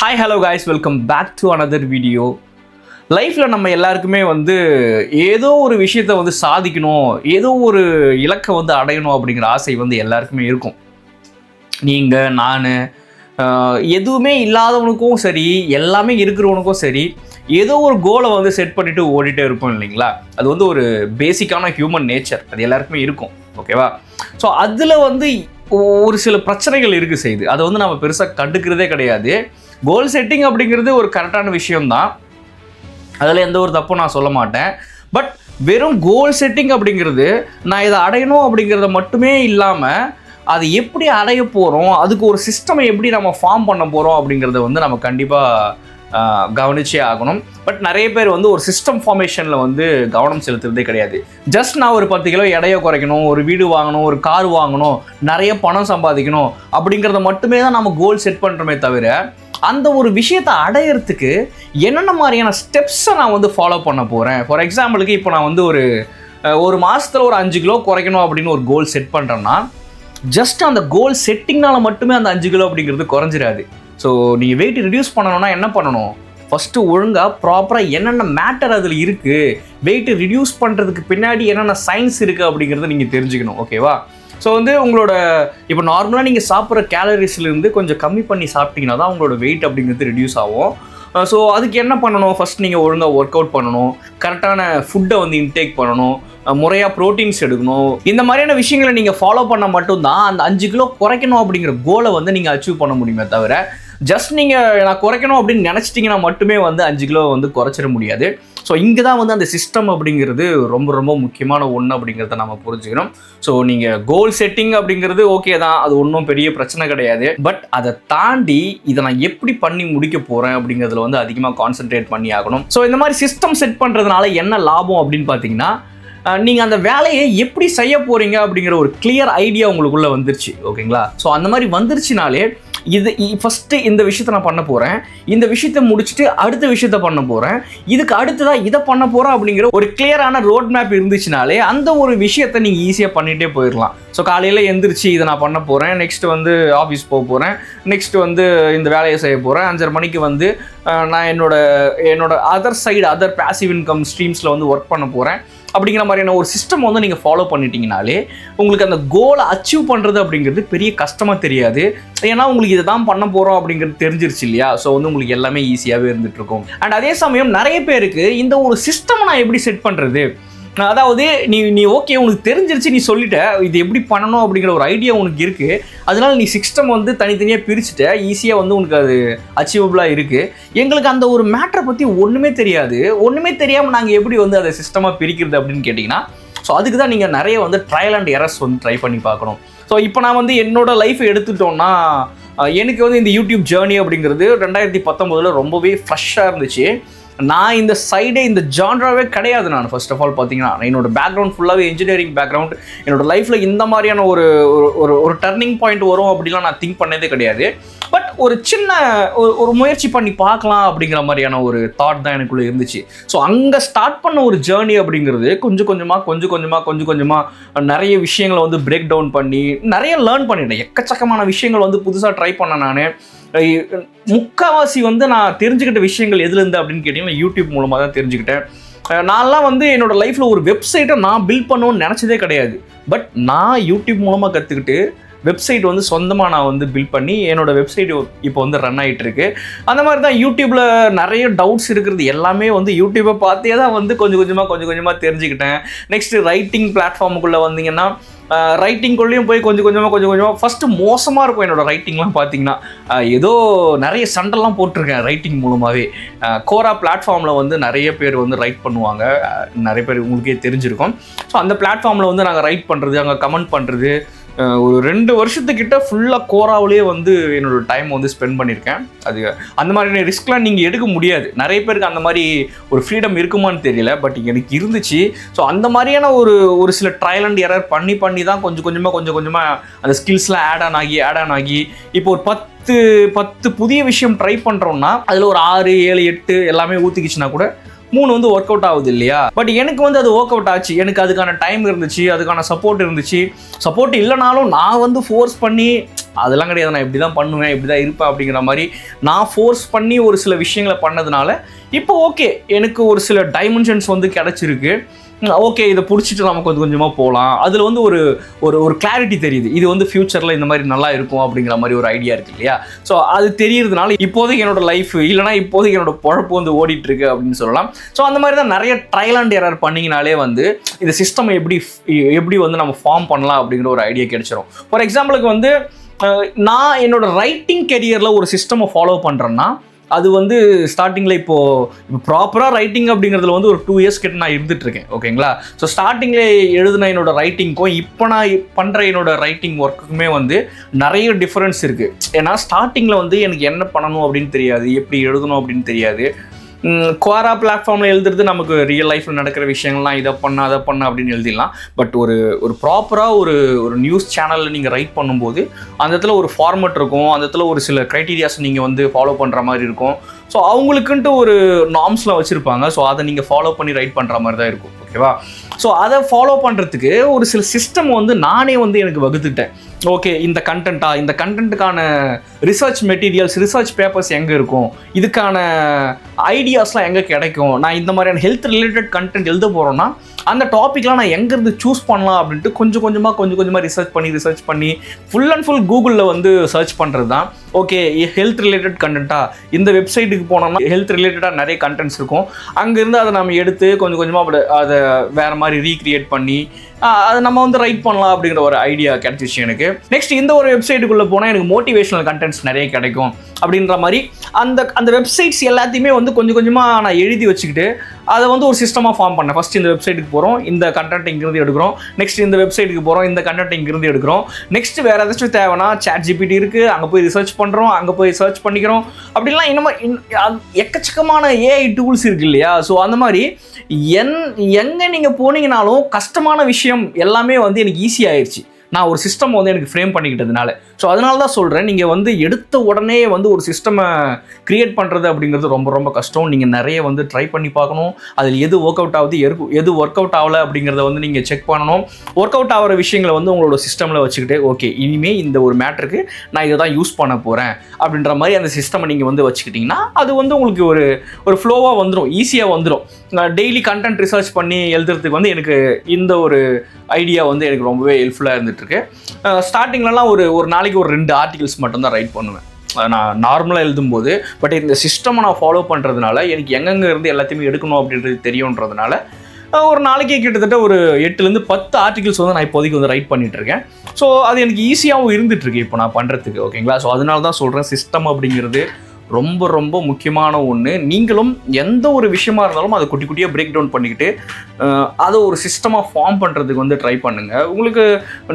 Hi hello guys welcome back to another video லைஃப்பில் நம்ம எல்லாருக்குமே வந்து ஏதோ ஒரு விஷயத்தை வந்து சாதிக்கணும் ஏதோ ஒரு இலக்கை வந்து அடையணும் அப்படிங்கிற ஆசை வந்து எல்லாருக்குமே இருக்கும். நீங்கள் நான் எதுவுமே இல்லாதவனுக்கும் சரி எல்லாமே இருக்கிறவனுக்கும் சரி ஏதோ ஒரு கோலை வந்து செட் பண்ணிவிட்டு ஓடிட்டே இருப்போம் இல்லைங்களா? அது வந்து ஒரு பேசிக்கான ஹியூமன் நேச்சர் அது எல்லாருக்குமே இருக்கும். ஓகேவா ஸோ அதில் வந்து ஒரு சில பிரச்சனைகள் இருக்குது செய்யுது அதை வந்து நம்ம பெருசாக கண்டுக்கிறதே கிடையாது. கோல் செட்டிங் அப்படிங்கிறது ஒரு கரெக்டான விஷயம்தான். அதில் எந்த ஒரு தப்பும் நான் சொல்ல மாட்டேன். பட் வெறும் கோல் செட்டிங் அப்படிங்கிறது நான் இதை அடையணும் அப்படிங்கிறத மட்டுமே இல்லாமல் அது எப்படி அடைய போகிறோம் அதுக்கு ஒரு சிஸ்டமை எப்படி நம்ம ஃபார்ம் பண்ண போகிறோம் அப்படிங்கிறத வந்து நம்ம கண்டிப்பாக கவனிச்சே ஆகணும். பட் நிறைய பேர் வந்து ஒரு சிஸ்டம் ஃபார்மேஷனில் வந்து கவனம் செலுத்துறதே கிடையாது. ஜஸ்ட் நான் ஒரு பத்து கிலோ எடையை குறைக்கணும் ஒரு வீடு வாங்கணும் ஒரு கார் வாங்கணும் நிறைய பணம் சம்பாதிக்கணும் அப்படிங்கிறத மட்டுமே தான் நம்ம கோல் செட் பண்ணுறோமே தவிர அந்த ஒரு விஷயத்தை அடையிறதுக்கு என்னென்ன மாதிரியான ஸ்டெப்ஸை நான் வந்து ஃபாலோ பண்ண போகிறேன் ஃபார் எக்ஸாம்பிளுக்கு இப்போ நான் வந்து ஒரு ஒரு மாதத்தில் ஒரு அஞ்சு கிலோ குறைக்கணும் அப்படின்னு ஒரு கோல் செட் பண்ணுறேன்னா ஜஸ்ட் அந்த கோல் செட்டிங்னால மட்டுமே அந்த அஞ்சு கிலோ அப்படிங்கிறது குறைஞ்சிடாது ஸோ நீங்கள் வெயிட் ரிடியூஸ் பண்ணணும்னா என்ன பண்ணணும்? ஃபஸ்ட்டு ஒழுங்காக ப்ராப்பராக என்னென்ன மேட்டர் அதில் இருக்குது வெயிட் ரிடியூஸ் பண்ணுறதுக்கு பின்னாடி என்னென்ன சயின்ஸ் இருக்குது அப்படிங்கிறத நீங்கள் தெரிஞ்சுக்கணும் ஓகேவா ஸோ வந்து உங்களோட இப்போ நார்மலாக நீங்கள் சாப்பிட்ற கேலரிஸ்லேருந்து கொஞ்சம் கம்மி பண்ணி சாப்பிட்டீங்கன்னா தான் உங்களோட வெயிட் அப்படிங்கிறது ரிடியூஸ் ஆகும். ஸோ அதுக்கு என்ன பண்ணணும்? ஃபஸ்ட் நீங்கள் ஒழுங்காக ஒர்க் அவுட் பண்ணணும் கரெக்டான ஃபுட்டை வந்து இன்டேக் பண்ணணும். முறையாக ப்ரோட்டீன்ஸ் எடுக்கணும். இந்த மாதிரியான விஷயங்களை நீங்கள் ஃபாலோ பண்ணால் மட்டும்தான் அந்த அஞ்சு கிலோ குறைக்கணும் அப்படிங்கிற கோலை வந்து நீங்கள் அச்சீவ் பண்ண முடியுமே தவிர ஜஸ்ட் நீங்கள் நான் குறைக்கணும் அப்படின்னு நினச்சிட்டிங்கன்னா மட்டுமே வந்து அஞ்சு கிலோ வந்து குறைச்சிட முடியாது. ஸோ இங்கே தான் வந்து அந்த சிஸ்டம் அப்படிங்கிறது ரொம்ப ரொம்ப முக்கியமான ஒன்று அப்படிங்கிறத நம்ம புரிஞ்சுக்கணும். ஸோ நீங்கள் கோல் செட்டிங் அப்படிங்கிறது ஓகே தான். அது ஒன்றும் பெரிய பிரச்சனை கிடையாது. பட் அதை தாண்டி இதை நான் எப்படி பண்ணி முடிக்க போகிறேன் அப்படிங்கிறதுல வந்து அதிகமாக கான்சென்ட்ரேட் பண்ணி ஆகணும். ஸோ இந்த மாதிரி சிஸ்டம் செட் பண்ணுறதுனால என்ன லாபம் அப்படின்னு பார்த்தீங்கன்னா நீங்கள் அந்த வேலையை எப்படி செய்ய போகிறீங்க அப்படிங்கிற ஒரு கிளியர் ஐடியா உங்களுக்குள்ளே வந்துருச்சு. ஓகேங்களா ஸோ அந்த மாதிரி வந்துருச்சுனாலே இது ஃபஸ்ட்டு இந்த விஷயத்தை நான் பண்ண போகிறேன் இந்த விஷயத்தை முடிச்சுட்டு அடுத்த விஷயத்த பண்ண போகிறேன் இதுக்கு அடுத்ததாக இதை பண்ண போகிறோம் அப்படிங்கிற ஒரு கிளியரான ரோட் மேப் இருந்துச்சுனாலே அந்த ஒரு விஷயத்தை நீங்கள் ஈஸியாக பண்ணிகிட்டே போயிடலாம் ஸோ காலையில் எந்திரிச்சு இதை நான் பண்ண போகிறேன் நெக்ஸ்ட்டு வந்து ஆஃபீஸ் போக போகிறேன் நெக்ஸ்ட்டு வந்து இந்த வேலையை செய்ய போகிறேன் அஞ்சரை மணிக்கு வந்து நான் என்னோட என்னோட other side other passive income ஸ்ட்ரீம்ஸில் வந்து ஒர்க் பண்ண போகிறேன் அப்படிங்கிற மாதிரியான ஒரு சிஸ்டம் வந்து நீங்கள் ஃபாலோ பண்ணிட்டீங்கனாலே உங்களுக்கு அந்த கோலை அச்சீவ் பண்ணுறது அப்படிங்கிறது பெரிய கஷ்டமாக தெரியாது. ஏன்னா உங்களுக்கு இதை தான் பண்ண போகிறோம் அப்படிங்கிறது தெரிஞ்சிருச்சு இல்லையா? ஸோ வந்து உங்களுக்கு எல்லாமே ஈஸியாகவே இருந்துகிட்ருக்கும் அண்ட் அதே சமயம் நிறைய பேருக்கு இந்த ஒரு சிஸ்டம் நான் எப்படி செட் பண்ணுறது அதாவது நீ நீ ஓகே உனக்கு தெரிஞ்சிருச்சு நீ சொல்லிட்ட. இது எப்படி பண்ணணும் அப்படிங்கிற ஒரு ஐடியா உனக்கு இருக்குது அதனால நீ சிஸ்டம் வந்து தனித்தனியாக பிரிச்சுட்ட. ஈஸியாக வந்து உனக்கு அது அச்சீவபிளாக இருக்குது எங்களுக்கு அந்த ஒரு மேட்டரை பற்றி ஒன்றுமே தெரியாது. ஒன்றுமே தெரியாமல் நாங்கள் எப்படி வந்து அதை சிஸ்டமாக பிரிக்கிறது அப்படின்னு கேட்டிங்கன்னா ஸோ அதுக்கு தான் நீங்கள் நிறைய வந்து ட்ரையல் அண்ட் எரர்ஸ் வந்து ட்ரை பண்ணி பார்க்கணும். ஸோ இப்போ நான் வந்து என்னோட லைஃப் எடுத்துட்டோம்னா எனக்கு வந்து இந்த யூடியூப் ஜேர்னி அப்படிங்கிறது ரெண்டாயிரத்தி பத்தொம்போதில் ரொம்பவே ஃப்ரெஷ்ஷாக இருந்துச்சு. நான் இந்த சைடே இந்த ஜான்ராவே கிடையாது நான். ஃபர்ஸ்ட் ஆஃப் ஆல் பார்த்தீங்கன்னா என்னோட பேக்ரவுண்ட் ஃபுல்லாகவே இன்ஜினியரிங் பேக்ரவுண்ட் என்னோட லைஃப்பில் இந்த மாதிரியான ஒரு ஒரு- ஒரு ஒரு டர்னிங் பாயிண்ட் வரும் அப்படிலாம் நான் திங்க் பண்ணதே கிடையாது. பட் ஒரு சின்ன ஒரு ஒரு முயற்சி பண்ணி பார்க்கலாம் அப்படிங்கிற மாதிரியான ஒரு தாட் தான் எனக்குள்ளே இருந்துச்சு. ஸோ அங்கே ஸ்டார்ட் பண்ண ஒரு ஜேர்னி அப்படிங்கிறது கொஞ்சம் கொஞ்சமாக கொஞ்சம் கொஞ்சமாக கொஞ்சம் கொஞ்சமாக நிறைய விஷயங்களை வந்து பிரேக் டவுன் பண்ணி நிறைய லேர்ன் பண்ணிட்டேன். எக்கச்சக்கமான விஷயங்கள் வந்து புதுசாக ட்ரை பண்ணேன் நான். முக்காவாசி வந்து நான் தெரிஞ்சுக்கிட்ட விஷயங்கள் எதுலேருந்து அப்படின்னு கேட்டிங்கன்னா யூடியூப் மூலமாக தான் தெரிஞ்சுக்கிட்டேன். நான்லாம் வந்து என்னோட லைஃப்பில் ஒரு வெப்சைட்டை நான் பில்ட் பண்ணணும்னு நினச்சதே கிடையாது. பட் நான் யூடியூப் மூலமாக கற்றுக்கிட்டு வெப்சைட் வந்து சொந்தமாக நான் வந்து பில்ட் பண்ணி என்னோட வெப்சைட் இப்போ வந்து ரன் ஆகிட்டு இருக்கு அந்த மாதிரி தான் யூடியூப்பில் நிறைய டவுட்ஸ் இருக்கிறது எல்லாமே வந்து யூடியூப்பை பார்த்தே தான் வந்து கொஞ்சம் கொஞ்சமாக கொஞ்சம் கொஞ்சமாக தெரிஞ்சுக்கிட்டேன். நெக்ஸ்ட்டு ரைட்டிங் பிளாட்ஃபார்முக்குள்ளே வந்தீங்கன்னா ரைட்டிங்குள்ளேயும் போய் கொஞ்சம் கொஞ்சமாக கொஞ்சம் கொஞ்சமாக ஃபஸ்ட்டு மோசமாக இருக்கும் என்னோடய ரைட்டிங்லாம் பார்த்தீங்கன்னா. ஏதோ நிறைய சண்டெல்லாம் போட்டிருக்கேன் ரைட்டிங் மூலமாகவே கோரா பிளாட்ஃபார்மில் வந்து நிறைய பேர் வந்து ரைட் பண்ணுவாங்க. நிறைய பேர் உங்களுக்கே தெரிஞ்சிருக்கும். ஸோ அந்த பிளாட்ஃபார்மில் வந்து நாங்கள் ரைட் பண்ணுறது அங்கே கமெண்ட் பண்ணுறது ஒரு ரெண்டு வருஷத்துக்கிட்ட ஃபுல்லாக கோராவிலே வந்து என்னோட டைம் வந்து ஸ்பெண்ட் பண்ணியிருக்கேன். அது அந்த மாதிரியான ரிஸ்க்லாம் நீங்கள் எடுக்க முடியாது. நிறைய பேருக்கு அந்த மாதிரி ஒரு ஃப்ரீடம் இருக்குமான்னு தெரியல பட் எனக்கு இருந்துச்சு. ஸோ அந்த மாதிரியான ஒரு ஒரு சில ட்ரையல் அண்ட் எரர் பண்ணி பண்ணி தான் கொஞ்சம் கொஞ்சமாக கொஞ்சம் கொஞ்சமாக அந்த ஸ்கில்ஸ்லாம் ஆட் ஆன் ஆகி ஆட் ஆன் ஆகி இப்போ ஒரு பத்து பத்து புதிய விஷயம் ட்ரை பண்ணுறோன்னா அதில் ஒரு ஆறு ஏழு எட்டு எல்லாமே ஊற்றிக்கிச்சுன்னா கூட மூணு வந்து ஒர்க் அவுட் ஆகுது இல்லையா? பட் எனக்கு வந்து அது ஒர்க் அவுட் ஆச்சு. எனக்கு அதுக்கான டைம் இருந்துச்சு அதுக்கான சப்போர்ட் இருந்துச்சு. சப்போர்ட் இல்லைனாலும் நான் வந்து ஃபோர்ஸ் பண்ணி அதெல்லாம் கிடையாது. நான் இப்படி தான் பண்ணுவேன் இப்படி தான் இருப்பேன் அப்படிங்கிற மாதிரி நான் ஃபோர்ஸ் பண்ணி ஒரு சில விஷயங்களை பண்ணதுனால இப்போ ஓகே எனக்கு ஒரு சில டைமென்ஷன்ஸ் வந்து கிடச்சிருக்கு. ஓகே இதை பிடிச்சிட்டு நம்ம கொஞ்சம் கொஞ்சமாக போகலாம் அதில் வந்து ஒரு ஒரு ஒரு கிளாரிட்டி தெரியுது. இது வந்து ஃப்யூச்சரில் இந்த மாதிரி நல்லா இருக்கும் அப்படிங்கிற மாதிரி ஒரு ஐடியா இருக்கு இல்லையா? ஸோ அது தெரியறதுனால இப்போதைக்கு என்னோட லைஃப் இல்லைனா இப்போதைக்கு என்னோட பொழப்பு வந்து ஓடிட்டு இருக்கு அப்படின்னு சொல்லலாம். ஸோ அந்த மாதிரி தான் நிறைய ட்ரையல் அண்ட் எரர் பண்ணிங்கனாலே வந்து இந்த சிஸ்டம் எப்படி எப்படி வந்து நம்ம ஃபார்ம் பண்ணலாம் அப்படிங்கிற ஒரு ஐடியா கிடைச்சிரும். ஃபார் எக்ஸாம்பிளுக்கு வந்து நான் என்னோட ரைட்டிங் கெரியரில் ஒரு சிஸ்டமை ஃபாலோ பண்ணுறேன்னா அது வந்து ஸ்டார்டிங்கில் இப்போது இப்போ ப்ராப்பராக ரைட்டிங் அப்படிங்கிறதுல வந்து ஒரு டூ இயர்ஸ் கிட்ட நான் இருந்துட்டுருக்கேன் ஓகேங்களா? ஸோ ஸ்டார்டிங்கில் எழுதின என்னோட ரைட்டிங்க்கும் இப்போ நான் பண்ணுற என்னோட ரைட்டிங் ஒர்க்குக்குமே வந்து நிறைய டிஃப்ரென்ஸ் இருக்குது ஏன்னா ஸ்டார்டிங்கில் வந்து எனக்கு என்ன பண்ணணும் அப்படின்னு தெரியாது எப்படி எழுதணும் அப்படின்னு தெரியாது. குவாரா பிளாட்ஃபார்மில் எழுதுறது நமக்கு ரியல் லைஃப்பில் நடக்கிற விஷயங்கள்லாம் இதை பண்ண அதை பண்ண அப்படின்னு எழுதிடலாம். பட் ஒரு ஒரு ப்ராப்பராக ஒரு ஒரு நியூஸ் சேனலில் நீங்கள் ரைட் பண்ணும்போது அந்த இடத்துல ஒரு ஃபார்மட் இருக்கும். அந்த இடத்துல ஒரு சில க்ரைட்டீரியாஸ் நீங்கள் வந்து ஃபாலோ பண்ணுற மாதிரி இருக்கும். ஸோ அவங்களுக்குன்ட்டு ஒரு நார்ம்ஸ்லாம் வச்சுருப்பாங்க. ஸோ அதை நீங்கள் ஃபாலோ பண்ணி ரைட் பண்ணுற மாதிரி தான் இருக்கும். ஓகேவா ஸோ அதை ஃபாலோ பண்ணுறதுக்கு ஒரு சில சிஸ்டம் வந்து நானே வந்து எனக்கு வகுத்துட்டேன். ஓகே இந்த கண்டென்ட்டா இந்த கண்டென்ட்டுக்கான ரிசர்ச் மெட்டீரியல்ஸ் ரிசர்ச் பேப்பர்ஸ் எங்கே இருக்கும்? இதுக்கான ஐடியாஸ்லாம் எங்கே கிடைக்கும்? நான் இந்த மாதிரியான ஹெல்த் ரிலேட்டட் கண்டென்ட் எழுத போகிறோன்னா அந்த டாப்பிக்லாம் நான் எங்கேருந்து சூஸ் பண்ணலாம் அப்படின்ட்டு கொஞ்சம் கொஞ்சமாக கொஞ்சம் கொஞ்சமாக ரிசர்ச் பண்ணி ரிசர்ச் பண்ணி ஃபுல் அண்ட் ஃபுல் கூகுளில் வந்து சர்ச் பண்ணுறது தான் ஓகே ஹெல்த் ரிலேட்டட் கண்டென்ட்டா இந்த வெப்சைட்டு வீட்டுக்கு போனோம்னா ஹெல்த் ரிலேட்டடாக நிறைய கண்டென்ட்ஸ் இருக்கும். அங்கேருந்து அதை நம்ம எடுத்து கொஞ்சம் கொஞ்சமாக அப்படி அதை வேறு மாதிரி ரீக்ரியேட் பண்ணி அதை நம்ம வந்து ரைட் பண்ணலாம் அப்படிங்கிற ஒரு ஐடியா கிடைச்சிச்சு எனக்கு. நெக்ஸ்ட் இந்த ஒரு வெப்சைட்டுக்குள்ளே போனால் எனக்கு மோட்டிவேஷனல் கண்டென்ட்ஸ் நிறைய கிடைக்கும் அப்படின்ற மாதிரி அந்த அந்த வெப்சைட்ஸ் எல்லாத்தையுமே வந்து கொஞ்சம் கொஞ்சமாக நான் எழுதி வச்சுக்கிட்டு அதை வந்து ஒரு சிஸ்டமாக ஃபார்ம் பண்ணேன். ஃபஸ்ட் இந்த வெப்சைட்டுக்கு போகிறோம் இந்த கண்டென்ட் இங்கிருந்து எடுக்கிறோம். நெக்ஸ்ட் இந்த வெப்சைட்டுக்கு போகிறோம் இந்த கண்டென்ட் இங்கிருந்து எடுக்கிறோம். நெக்ஸ்ட் வேறு ஏதாச்சும் தேவைன்னா சேட் ஜிபிடி இருக்குது அங்கே போய் ரிசர்ச் பண்ணுறோம் அங்கே போய் சர்ச் பண்ணிக்கிறோம். அப்படிலாம் இன்னமும் இன் எக்கச்சக்கமான ஏஐ டூல்ஸ் இருக்கு இல்லையா? ஸோ அந்த மாதிரி என் எங்கே நீங்கள் போனீங்கனாலும் கஷ்டமான விஷயம் எல்லாமே வந்து எனக்கு ஈஸியாகிடுச்சு நான் ஒரு சிஸ்டம் வந்து எனக்கு ஃப்ரேம் பண்ணிக்கிட்டதுனால. ஸோ அதனால தான் சொல்கிறேன் நீங்கள் வந்து எடுத்த உடனே வந்து ஒரு சிஸ்டமை க்ரியேட் பண்ணுறது அப்படிங்கிறது ரொம்ப ரொம்ப கஷ்டம். நீங்கள் நிறைய வந்து ட்ரை பண்ணி பார்க்கணும். அதில் எது ஒர்க் அவுட் ஆகுது எரு- எது ஒர்க் அவுட் ஆகலை அப்படிங்கிறத வந்து நீங்கள் செக் பண்ணணும். ஒர்க் அவுட் ஆகிற விஷயங்களை வந்து உங்களோட சிஸ்டமில் வச்சுக்கிட்டு ஓகே இனிமேல் இந்த ஒரு மேட்டருக்கு நான் இதை தான் யூஸ் பண்ண போகிறேன் அப்படின்ற மாதிரி அந்த சிஸ்டமை நீங்கள் வந்து வச்சுக்கிட்டிங்கன்னா அது வந்து உங்களுக்கு ஒரு ஒரு ஃப்ளோவாக வந்துடும் ஈஸியாக வந்துடும் நான் டெய்லி கண்டென்ட் ரிசர்ச் பண்ணி எழுதுறதுக்கு வந்து எனக்கு இந்த ஒரு ஐடியா வந்து எனக்கு ரொம்பவே ஹெல்ப்ஃபுல்லாக இருந்துகிட்ருக்கு ஸ்டார்டிங்லலாம் ஒரு ஒரு நாளைக்கு ஒரு ரெண்டு ஆர்டிகல்ஸ் மட்டும்தான் ரைட் பண்ணுவேன். நான் நார்மலாக எழுதும்போது பட் இந்த சிஸ்டமை நான் ஃபாலோ பண்ணுறதுனால எனக்கு எங்கெங்கே இருந்து எல்லாத்தையுமே எடுக்கணும் அப்படின்றது தெரியுன்றதுனால ஒரு நாளைக்கு கிட்டத்தட்ட ஒரு எட்டுலேருந்து பத்து ஆர்டிகிள்ஸ் வந்து நான் இப்போதைக்கு வந்து ரைட் பண்ணிட்டு இருக்கேன் ஸோ அது எனக்கு ஈஸியாகவும் இருந்துகிட்ருக்கு இப்போ நான் பண்ணுறதுக்கு ஓகேங்களா ஸோ அதனால தான் சொல்கிறேன் சிஸ்டம் அப்படிங்கிறது ரொம்ப ரொம்ப முக்கியமான ஒன்று நீங்களும் எந்த ஒரு விஷயமா இருந்தாலும் அதை குட்டி குட்டியாக பிரேக் டவுன் பண்ணிக்கிட்டு அதை ஒரு சிஸ்டமாக ஃபார்ம் பண்ணுறதுக்கு வந்து ட்ரை பண்ணுங்கள் உங்களுக்கு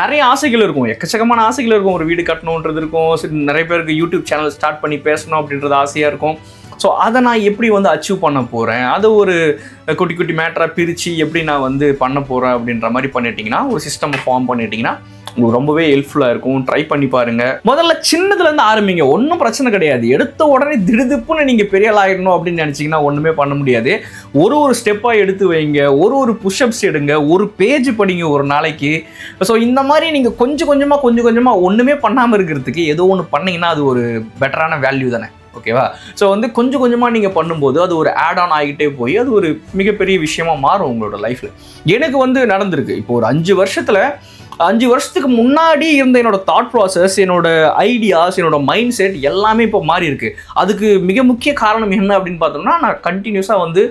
நிறைய ஆசைகள் இருக்கும். எக்கச்சக்கமான ஆசைகள் இருக்கும். ஒரு வீடு கட்டணுன்றது இருக்கும். சரி, நிறைய பேருக்கு யூடியூப் சேனல் ஸ்டார்ட் பண்ணி பேசணும் அப்படின்றது ஆசையாக இருக்கும். ஸோ அதை நான் எப்படி வந்து அச்சீவ் பண்ண போகிறேன் அதை ஒரு குட்டி குட்டி மேட்டராக பிரித்து எப்படி நான் வந்து பண்ண போகிறேன் அப்படின்ற மாதிரி பண்ணிட்டீங்கன்னா ஒரு சிஸ்டம் ஃபார்ம் பண்ணிட்டீங்கன்னா உங்களுக்கு ரொம்பவே ஹெல்ப்ஃபுல்லாக இருக்கும். ட்ரை பண்ணி பாருங்கள் முதல்ல சின்னதுலேருந்து ஆரம்பிங்க. ஒன்றும் பிரச்சனை கிடையாது. எடுத்த உடனே திடுதிப்புன்னு நீங்கள் பெரிய ஆகிடணும் அப்படின்னு நினச்சிங்கன்னா ஒன்றுமே பண்ண முடியாது. ஒரு ஒரு ஸ்டெப்பாக எடுத்து வைங்க. ஒரு ஒரு புஷ்அப்ஸ் எடுங்க. ஒரு பேஜ் படிங்க ஒரு நாளைக்கு. ஸோ இந்த மாதிரி நீங்கள் கொஞ்சம் கொஞ்சமாக கொஞ்சம் கொஞ்சமாக ஒன்றுமே பண்ணாமல் இருக்கிறதுக்கு ஏதோ ஒன்று பண்ணிங்கன்னா அது ஒரு பெட்டரான வேல்யூ தானே. ஓகேவா ஸோ வந்து கொஞ்சம் கொஞ்சமாக நீங்கள் பண்ணும்போது அது ஒரு ஆட் ஆன் ஆகிட்டே போய் அது ஒரு மிகப்பெரிய விஷயமா மாறும் உங்களோட லைஃப்பில் எனக்கு வந்து நடந்திருக்கு. இப்போ ஒரு அஞ்சு வருஷத்தில் அஞ்சு வருஷத்துக்கு முன்னாடி இருந்த என்னோட தாட் ப்ராசஸ் என்னோட ஐடியாஸ் என்னோட மைண்ட் செட் எல்லாமே இப்போ மாறி இருக்கு அதுக்கு மிக முக்கிய காரணம் என்ன அப்படின்னு பார்த்தோம்னா நான் கண்டினியூஸாக வந்து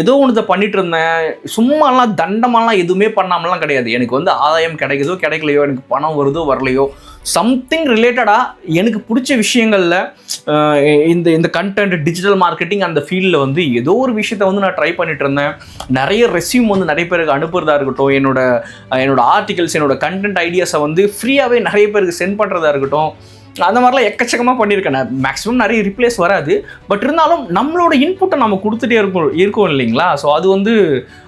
ஏதோ ஒன்றத்தை பண்ணிட்டு இருந்தேன் சும்மாலாம் தண்டமாலாம் எதுவுமே பண்ணாமலாம் கிடையாது. எனக்கு வந்து ஆதாயம் கிடைக்குதோ கிடைக்கலையோ எனக்கு பணம் வருதோ வரலையோ சம்திங் ரிலேட்டடாக எனக்கு பிடிச்ச விஷயங்களில் இந்த இந்த கண்டென்ட் டிஜிட்டல் மார்க்கெட்டிங் அந்த ஃபீல்டில் வந்து ஏதோ ஒரு விஷயத்த வந்து நான் ட்ரை பண்ணிட்டு இருந்தேன் நிறைய ரெஸ்யூம் வந்து நிறைய பேருக்கு அனுப்புறதா இருக்கட்டும் என்னோட என்னோட ஆர்டிகல்ஸ் என்னோட கண்டென்ட் ஐடியாஸை வந்து ஃப்ரீயாகவே நிறைய பேருக்கு சென்ட் பண்ணுறதா இருக்கட்டும். அந்த மாதிரிலாம் எக்கச்சக்கமாக பண்ணியிருக்கேன் மேக்ஸிமம் நிறைய ரிப்ளேஸ் வராது. பட் இருந்தாலும் நம்மளோட இன்புட்டை நம்ம கொடுத்துட்டே இருக்கோம் இருக்கோம் இல்லைங்களா? ஸோ அது வந்து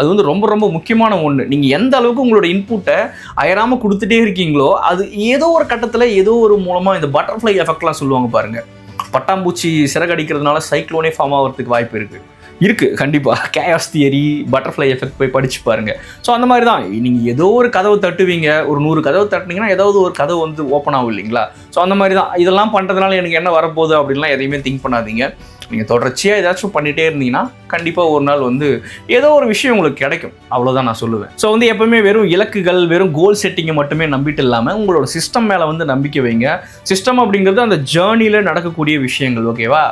அது வந்து ரொம்ப ரொம்ப முக்கியமான ஒன்று நீங்கள் எந்த அளவுக்கு உங்களோட இன்புட்டை அயராமல் கொடுத்துட்டே இருக்கீங்களோ அது ஏதோ ஒரு கட்டத்தில் ஏதோ ஒரு மூலமாக இந்த பட்டர்ஃப்ளை எஃபெக்ட்லாம் சொல்லுவாங்க பாருங்கள் பட்டாம்பூச்சி சிறகடிக்கிறதுனால சைக்ளோனே ஃபார்ம் ஆகிறதுக்கு வாய்ப்பு இருக்குது இருக்குது கண்டிப்பாக கேஆஸ் தியரி பட்டர்ஃப்ளை எஃபெக்ட் போய் படிச்சு பாருங்க. ஸோ அந்த மாதிரி தான். நீங்கள் ஏதோ ஒரு கதவை தட்டுவீங்க ஒரு நூறு கதவை தட்டினீங்கன்னா ஏதாவது ஒரு கதவு வந்து ஓப்பன் ஆகும் இல்லைங்களா? ஸோ ஸோ அந்த மாதிரி தான். இதெல்லாம் பண்ணுறதுனால எனக்கு என்ன வரப்போகுது அப்படின்லாம் எதையுமே திங்க் பண்ணாதீங்க. நீங்கள் தொடர்ச்சியாக ஏதாச்சும் பண்ணிகிட்டே இருந்தீங்கன்னா கண்டிப்பாக ஒரு நாள் வந்து ஏதோ ஒரு விஷயம் உங்களுக்கு கிடைக்கும். அவ்வளோதான் நான் சொல்லுவேன். ஸோ வந்து எப்பவுமே வெறும் இலக்குகள் வெறும் கோல் செட்டிங்கை மட்டுமே நம்பிட்டு இல்லாமல் உங்களோட சிஸ்டம் மேலே வந்து நம்பிக்கை வைங்க. சிஸ்டம் அப்படிங்கிறது அந்த ஜேர்னியில் நடக்கக்கூடிய விஷயங்கள் ஓகேவா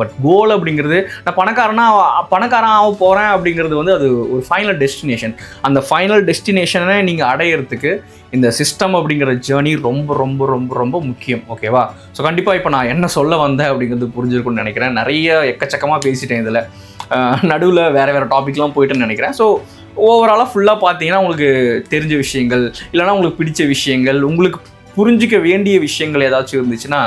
பட் கோல் அப்படிங்கிறது நான் பணக்காரனா பணக்காரன் ஆக போகிறேன் அப்படிங்கிறது வந்து அது ஒரு ஃபைனல் டெஸ்டினேஷன் அந்த ஃபைனல் டெஸ்டினேஷனை நீங்கள் அடையிறதுக்கு இந்த சிஸ்டம் அப்படிங்கிற ஜேர்னி ரொம்ப ரொம்ப ரொம்ப ரொம்ப முக்கியம் ஓகேவா ஸோ கண்டிப்பாக இப்போ நான் என்ன சொல்ல வந்தேன் அப்படிங்கிறது புரிஞ்சிருக்கும்னு நினைக்கிறேன். நிறைய எக்கச்சக்கமாக பேசிட்டேன் இதில். நடுவில் வேறு வேறு டாபிக்லாம் போயிட்டுன்னு நினைக்கிறேன். ஸோ ஓவராலாக ஃபுல்லாக பார்த்தீங்கன்னா உங்களுக்கு தெரிஞ்ச விஷயங்கள் இல்லைனா உங்களுக்கு பிடிச்ச விஷயங்கள் உங்களுக்கு புரிஞ்சிக்க வேண்டிய விஷயங்கள் ஏதாச்சும் இருந்துச்சுன்னா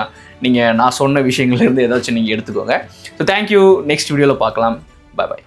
நீங்கள் நான் சொன்ன விஷயங்கள்லேருந்து ஏதாச்சும் நீங்கள் எடுத்துக்கோங்க. ஸோ தேங்க்யூ நெக்ஸ்ட் வீடியோவில் பார்க்கலாம். பாய் பாய்